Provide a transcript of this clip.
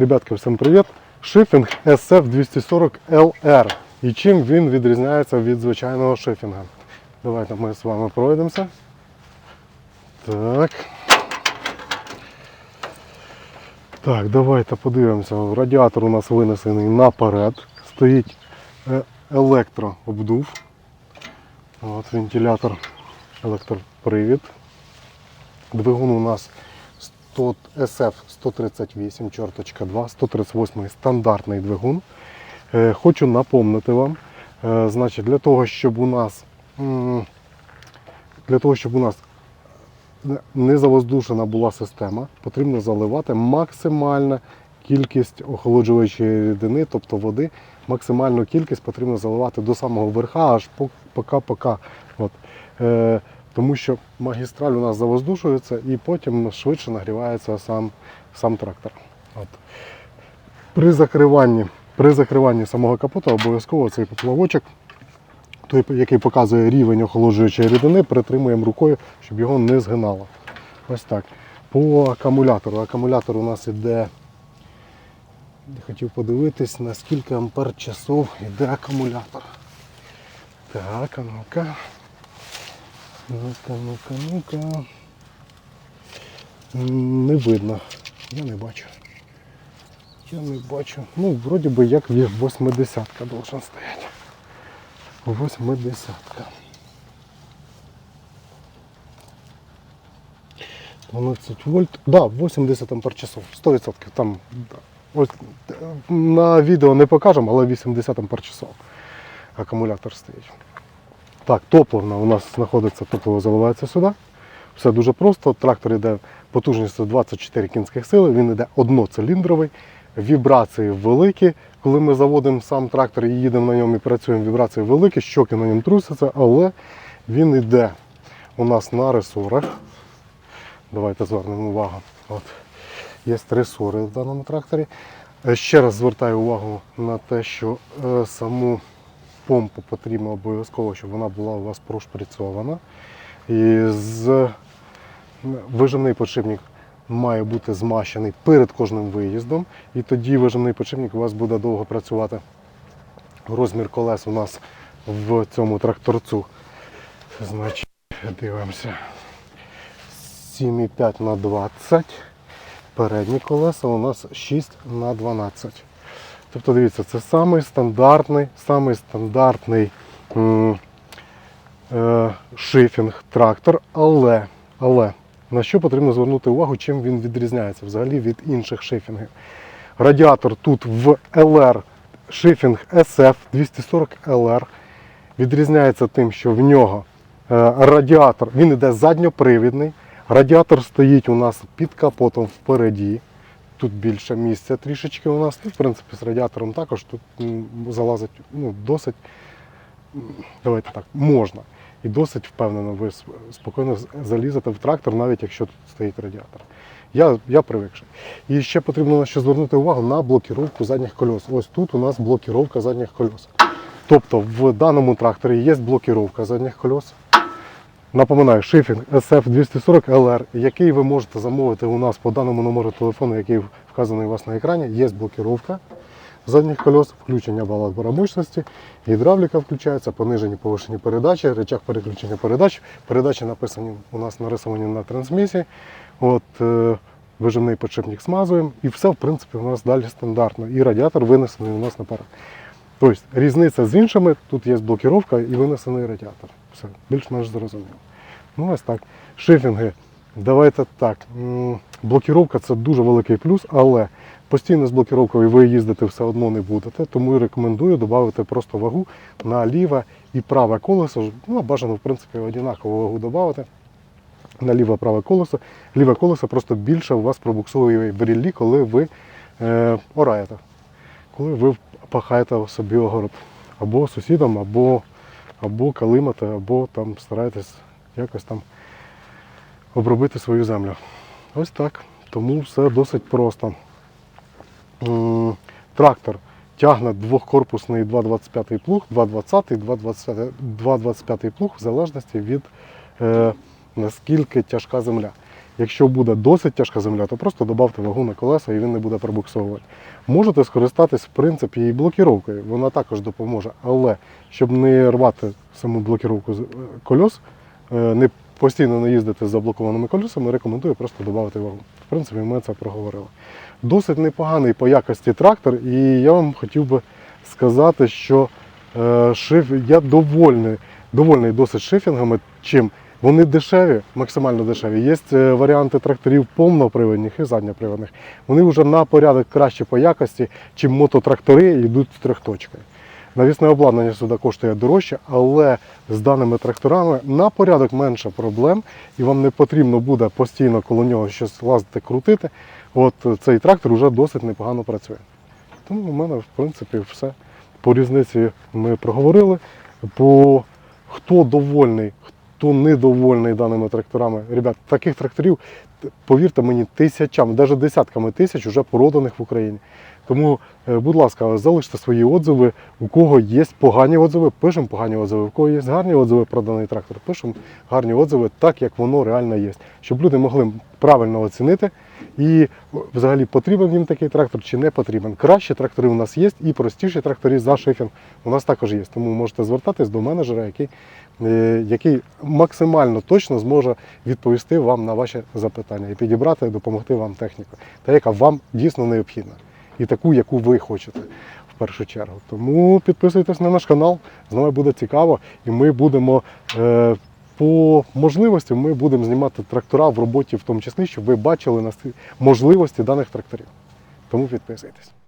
Ребятки, всім привіт! Шифінг SF240LR. І чим він відрізняється від звичайного шифінга? Давайте ми з вами пройдемося. Так. Так, давайте подивимося. Радіатор у нас винесений наперед. Стоїть е, електрообдув. От вентилятор, електропривід. Двигун у нас 100, SF 138, чорточка 2, 138 стандартний двигун. Е, Хочу напомнити вам, е, значить, для того, щоб у нас для того, щоб у нас не завоздушена була система, потрібно заливати максимальна кількість охолоджуючої рідини, тобто води, максимальну кількість потрібно заливати до самого верха, аж по- поки-поки. Тому що магістраль у нас завоздушується і потім швидше нагрівається сам, сам трактор. От. При закриванні, при закриванні самого капота обов'язково цей поплавочок, той, який показує рівень охолоджуючої рідини, притримуємо рукою, щоб його не згинало. Ось так. По акумулятору. Акумулятор у нас іде. Я хотів подивитись, на скільки ампер часов йде акумулятор. Так, а ну-ка. Ну-ка, ну-ка, ну-ка. Не видно. Я не бачу. Я не бачу. Ну, вроді би як 80-ка должен стояти. 80-ка. 12 вольт. Да, 80 ампер часов. 100%. Там. Ось, е, на відео не покажемо, але 80 ампер часов акумулятор стоїть. Так, топливна у нас знаходиться, топливо заливається сюди. Все дуже просто. Трактор йде потужністю 24 кінських сили, він йде одноциліндровий, вібрації великі. Коли ми заводимо сам трактор і їдемо на ньому і працюємо, вібрації великі, щоки на ньому трусяться, але він йде у нас на ресорах. Давайте звернемо увагу. От. Є ресори в даному тракторі. Е, Ще раз звертаю увагу на те, що е, саму помпу потрібно обов'язково, щоб вона була у вас прошприцьована. І з вижимний подшипник має бути змащений перед кожним виїздом. І тоді вижимний подшипник у вас буде довго працювати. Розмір колес у нас в цьому тракторцю. Значить, дивимося. 7,5 на 20. Передні колеса у нас 6 на 12. Тобто, дивіться, це самий стандартний, самий стандартний е, шифінг трактор, але, але на що потрібно звернути увагу, чим він відрізняється взагалі від інших шифінгів. Радіатор тут в LR шифінг SF 240 LR відрізняється тим, що в нього е, радіатор, він іде задньопривідний. Радіатор стоїть у нас під капотом впереді. Тут більше місця трішечки у нас. Ну, в принципі, з радіатором також тут залазить ну, досить, давайте так, можна. І досить впевнено, ви спокійно залізете в трактор, навіть якщо тут стоїть радіатор. Я, я привикший. І ще потрібно що звернути увагу на блокіровку задніх кольос. Ось тут у нас блокіровка задніх кольос. Тобто в даному тракторі є блокіровка задніх кольос. Напоминаю, шифінг SF240 LR, який ви можете замовити у нас по даному номеру телефону, який вказаний у вас на екрані. Є блокіровка задніх колес, включення вала отбора мощності, гідравліка включається, понижені повишені передачі, речах переключення передач. Передачі написані у нас нарисовані на трансмісії. От, е, вижимний подшипник смазуємо і все, в принципі, у нас далі стандартно. І радіатор винесений у нас наперед. Тобто різниця з іншими, тут є блокіровка і винесений радіатор. Все, більш-менш зрозуміло. Ну ось так. Шифінги. Давайте так. Блокіровка це дуже великий плюс, але постійно з блокіровкою ви їздити все одно не будете, тому рекомендую додати просто вагу на ліве і праве колесо. Ну, бажано, в принципі, однакову вагу додати. На ліве праве колесо. Ліве колесо просто більше у вас пробуксує в ріллі, коли ви е, ораєте коли ви пахаєте собі огород. Або сусідам, або, або калимати, або там стараєтесь якось там обробити свою землю. Ось так. Тому все досить просто. Трактор тягне двохкорпусний 2,25 плуг, 2,20, 2,25 плуг в залежності від е, наскільки тяжка земля. Якщо буде досить тяжка земля, то просто додавте вагу на колеса і він не буде пробуксовувати. Можете скористатись, в принципі, і блокіровкою, вона також допоможе. Але щоб не рвати саму блокіровку е, кольос, е, не постійно не їздити з заблокованими колесами, рекомендую просто додати вагу. В принципі, ми це проговорили. Досить непоганий по якості трактор, і я вам хотів би сказати, що е, шиф, я довольний, довольний досить шифінгами, чим вони дешеві, максимально дешеві. Є е, варіанти тракторів повноприводних і задньоприводних. Вони вже на порядок краще по якості, чим мототрактори йдуть з трьохточкою. Навісне обладнання сюди коштує дорожче, але з даними тракторами на порядок менше проблем, і вам не потрібно буде постійно коло нього щось лазити, крутити. От е, цей трактор вже досить непогано працює. Тому у мене, в принципі, все. По різниці ми проговорили. По хто довольний, хто недовольний даними тракторами. Ребят, таких тракторів, повірте мені, тисячами, навіть десятками тисяч вже проданих в Україні. Тому, е, будь ласка, залиште свої отзиви. У кого є погані отзиви, пишемо погані отзиви. У кого є гарні отзиви про даний трактор, пишемо гарні отзиви так, як воно реально є. Щоб люди могли правильно оцінити і взагалі потрібен їм такий трактор чи не потрібен. Кращі трактори у нас є і простіші трактори за шифінг у нас також є. Тому можете звертатись до менеджера, який, е, який максимально точно зможе відповісти вам на ваші запитання і підібрати, допомогти вам техніку, та яка вам дійсно необхідна. І таку, яку ви хочете в першу чергу. Тому підписуйтесь на наш канал, з нами буде цікаво, і ми будемо е, по можливості ми будемо знімати трактора в роботі, в тому числі, щоб ви бачили можливості даних тракторів. Тому підписуйтесь.